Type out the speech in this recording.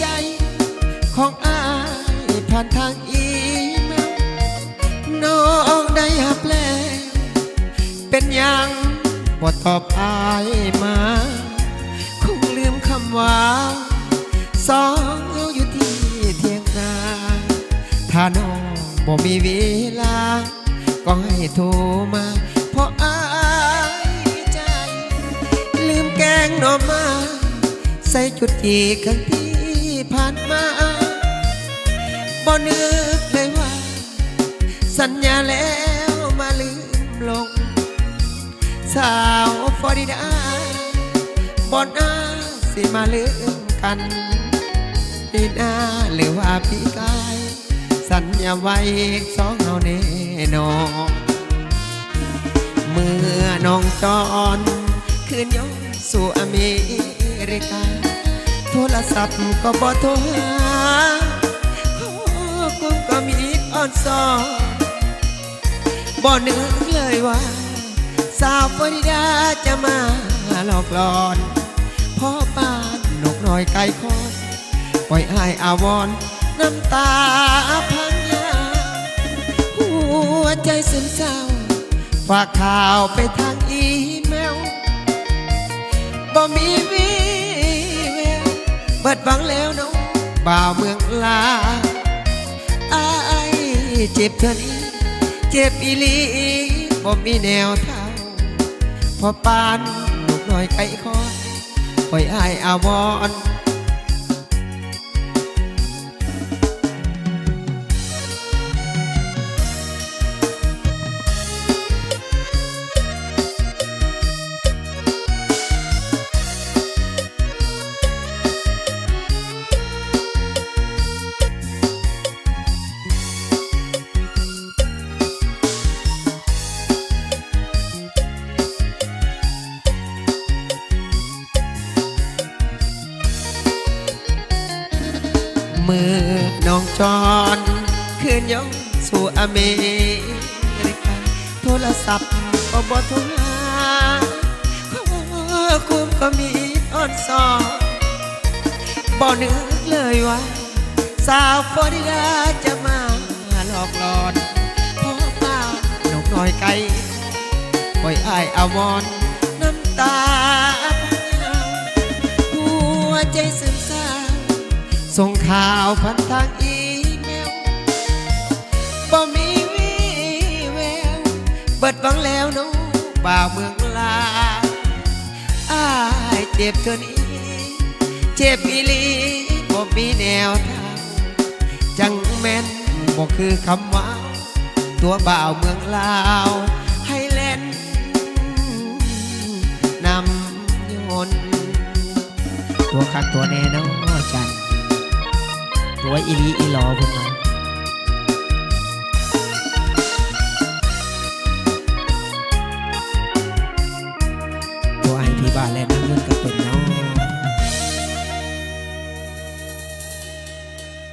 ใจของอายผ่านทางอีเมลน้องได้หับแล้ว เป็นยังบ่ตอบอายมา คงลืมคำว่าสองเราอยู่ที่เทียงนาถ้าน้องบ่มีเวลา ก็ให้โทรมา เพราะอายใจ ลืมแกงหน่อมา ใส่จุดจีครั้งที่ กเลยว่า สัญญาแล้วมาลืมลง สาวฟอริดาบอนอาสิมาลืมกันปีหน้าหรือว่าปีกาย สัญญาไว้สองเราแน่นอนเมื่อน้องจอนคืนย้อนสู่อเมริกา โทรศัพท์ก็บ่โทรหาข้อความก็มี อ่อนซอนบ่นึกเลยว่า สาวฟริดาจะมาหลอกหลอนพ่อบ้านนกน้อยไก่คอนปล่อยอายอาวรณ์น้ำตาพังยาหัวใจซึมเศร้า ฝากข่าวไปทางอีเมลบ่มีวีแววเบิดหวังแล้วน้องบ่าวเมืองลา เจ็บเท่านี้ เจ็บอีลีบ่มีแนวเทาพอปานลูกน้อยไก่คอนปล่อยอายอาวอน น้องจอนคืนย้อนสู่อเมริกาโทรศัพท์ก็บ่โทรหาข้อความก็มีอ่อนซอนบ่นึกเลยว่าสาวฟอริดาจะมาหลอกหลอนพ่อป้าหนกน้อยไก่ปล่อยอายอาวรณ์น้ำตาหัวใจซึมเศร้า ส่งข่าวผ่านทางอีเมลบ่มีวีแววเบิดหวังแล้วน้องบ่าวเมืองลาอายเจ็บเท่านี้เจ็บอีลีบ่มีแนวทางจังแม่นบ่คือคำว่าตัวบ่าวเมืองลาวให้เล่นนำยนต์ตัวคักตัวแน่นอนจัน รว่าอีลีอีลอพุ่นมาตัวไอพี่บ้านแลนด์เงินกับ